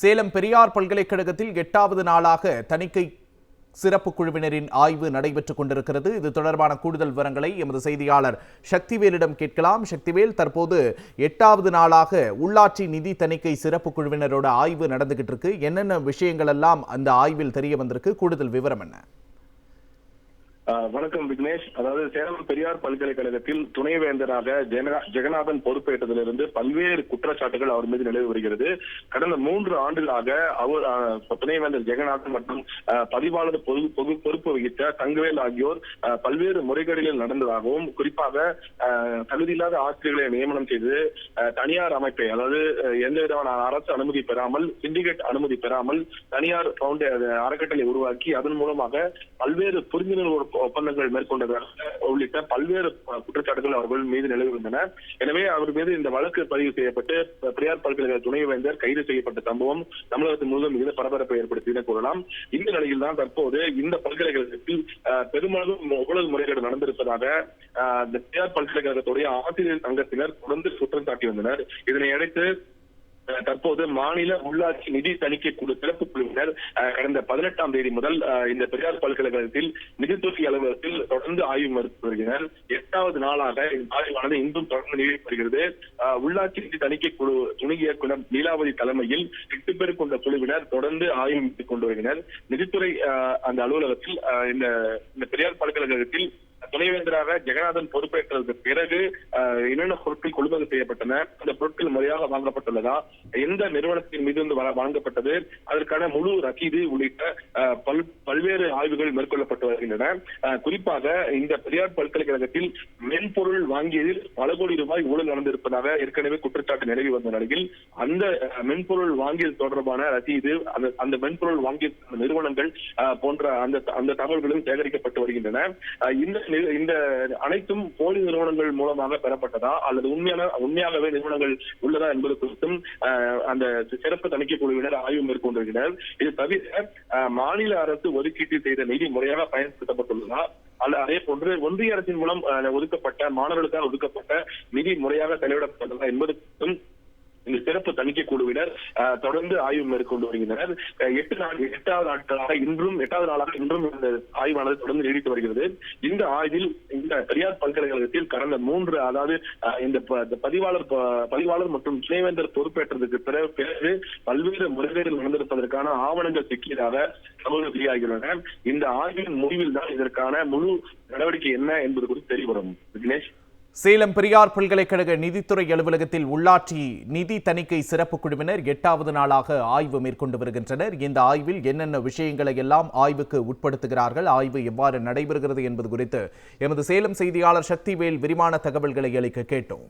சேலம் பெரியார் பல்கலைக்கழகத்தில் எட்டாவது நாளாக தணிக்கை சிறப்பு குழுவினரின் ஆய்வு நடைபெற்றுக் கொண்டிருக்கிறது. இது தொடர்பான கூடுதல் விவரங்களை எமது செய்தியாளர் சக்திவேலிடம் கேட்கலாம். சக்திவேல் தற்போது எட்டாவது நாளாக உள்ளாட்சி நிதி தணிக்கை சிறப்பு குழுவினரோட ஆய்வு நடந்துகிட்டு இருக்கு. என்னென்ன விஷயங்கள் எல்லாம் அந்த ஆய்வில் தெரிய வந்திருக்கு? கூடுதல் விவரம் என்ன? வணக்கம் விக்னேஷ். அதாவது சேலம் பெரியார் பல்கலைக்கழகத்தில் துணைவேந்தராக ஜெகநாதன் பொறுப்பேற்றதிலிருந்து பல்வேறு குற்றச்சாட்டுகள் அவர் மீது நிலவி வருகிறது. கடந்த மூன்று ஆண்டுகளாக அவர் துணைவேந்தர் ஜெகநாதன் மற்றும் பதிவாளர் பொது பொறுப்பு வகித்த தங்கவேல் ஆகியோர் பல்வேறு முறைகேடுகளில் நடந்ததாகவும் குறிப்பாக ஆஹ், தகுதியில்லாத ஆசிரியர்களை நியமனம் செய்து தனியார் அமைப்பை அதாவது எந்த விதமான அரசு அனுமதி பெறாமல் சிண்டிகேட் அனுமதி பெறாமல் தனியார் பவுண்டே அறக்கட்டளை உருவாக்கி அதன் மூலமாக பல்வேறு புரிந்துணர்வு ஒப்பந்தங்கள் மேற்கொண்டதாக உள்ளிட்ட பல்வேறு குற்றச்சாட்டுகள் அவர்கள் மீது நிலவிருந்தன எனவே அவர் மீது இந்த வழக்கு பதிவு செய்யப்பட்டு பிரியார் பெரியார் பல்கலைக்கழக துணைவேந்தர் கைது செய்யப்பட்ட சம்பவம் தமிழகத்தின் முழுவதும் மிகுந்த பரபரப்பை ஏற்படுத்தி கூறலாம். இந்த நிலையில் தான் தற்போது இந்த பல்கலைக்கழகத்தில் அஹ், பெருமளவு ஊழல் முறைகேடு நடந்திருப்பதாக அஹ், பெரியார் பல்கலைக்கழகத்துடைய ஆசிரியர் சங்கத்தினர் தொடர்ந்து குற்றம் சாட்டி வந்தனர். இதனை அடுத்து தற்போது மாநில உள்ளாட்சி நிதி தணிக்கை குழு சிறப்பு குழுவினர் கடந்த பதினெட்டாம் தேதி முதல் இந்த பெரியார் பல்கலைக்கழகத்தில் நிதித்துறை அலுவலகத்தில் தொடர்ந்து ஆய்வு மேற்கொண்டு வருகின்றனர் எட்டாவது நாளாக ஆய்வானது இன்றும் தொடர்ந்து நீடித்து வருகிறது உள்ளாட்சி நிதி தணிக்கை குழு துணை இயக்குனர் லீலாவதி தலைமையில் எட்டு பேர் கொண்ட குழுவினர் தொடர்ந்து ஆய்வு மேற்கொண்டு வருகின்றனர் நிதித்துறை அந்த அலுவலகத்தில் இந்த பெரியார் பல்கலைக்கழகத்தில் துணைவேந்தராக ஜெகநாதன் பொறுப்பேற்றதற்கு பிறகு என்னென்ன பொருட்கள் கொள்முதல் செய்யப்பட்டன அந்த பொருட்கள் முறையாக வாங்கப்பட்டுள்ளதா எந்த நிறுவனத்தின் மீது வந்து வா- வாங்கப்பட்டது அதற்கான முழு ரசீது உள்ளிட்ட பல் பல்வேறு ஆய்வுகள் மேற்கொள்ளப்பட்டு வருகின்றன. குறிப்பாக இந்த பெரியார் பல்கலைக்கழகத்தில் மென்பொருள் வாங்கியதில் பல கோடி ரூபாய் ஊழல் நடந்திருப்பதாக ஏற்கனவே குற்றச்சாட்டு நிலவி வந்த நிலையில் அந்த மென்பொருள் வாங்கியது தொடர்பான ரசீது அந்த அந்த மென்பொருள் வாங்கிய நிறுவனங்கள் போன்ற அந்த அந்த தகவல்களும் சேகரிக்கப்பட்டு வருகின்றன. இந்த இந்த அனைத்தும் போலி நிறுவனங்கள் மூலமாக பெறப்பட்டதா அல்லது உண்மையான உண்மையாகவே நிறுவனங்கள் உள்ளதா என்பது குறித்தும் அந்த சிறப்பு தணிக்கை குழுவினர் ஆய்வு மேற்கொண்டிருக்கிறார் இது தவிர மாநில அரசு ஒதுக்கீட்டு செய்த நிதி முறையாக பயன்படுத்தப்பட்டுள்ளதா? அல்ல அதே போன்று ஒன்றிய அரசின் மூலம் ஒதுக்கப்பட்ட மாணவர்களுக்காக ஒதுக்கப்பட்ட நிதி முறையாக செலவிடப்பட்டதா என்பது இந்த சிறப்பு தணிக்கை குழுவினர் தொடர்ந்து ஆய்வு மேற்கொண்டு வருகின்றனர். எட்டு நாள் எட்டாவது நாட்களாக இன்றும் எட்டாவது நாளாக இன்றும் இந்த ஆய்வானது தொடர்ந்து நீடித்து வருகிறது. இந்த ஆய்வில் இந்த பெரியார் பல்கலைக்கழகத்தில் கடந்த மூன்று அதாவது இந்த பதிவாளர் பதிவாளர் மற்றும் துணைவேந்தர் பொறுப்பேற்றதுக்கு பிறகு பல்வேறு முறைகேடுகள் நடந்திருப்பதற்கான ஆவணங்கள் சிக்கியதாக தகவல்கள் வெளியாகியுள்ளன. இந்த ஆய்வின் முடிவில் தான் இதற்கான முழு நடவடிக்கை என்ன என்பது குறித்து தெரியவரும் விக்னேஷ்? சேலம் பெரியார் பல்கலைக்கழக நிதித்துறை அலுவலகத்தில் உள்ளாட்சி நிதி தணிக்கை சிறப்பு குழுவினர் எட்டாவது நாளாக ஆய்வு மேற்கொண்டு வருகின்றனர். இந்த ஆய்வில் என்னென்ன விஷயங்களை எல்லாம் ஆய்வுக்கு உட்படுத்துகிறார்கள் ஆய்வு எவ்வாறு நடைபெறுகிறது என்பது குறித்து எமது சேலம் செய்தியாளர் சக்திவேல் விரிவான தகவல்களை அளிக்க கேட்டோம்.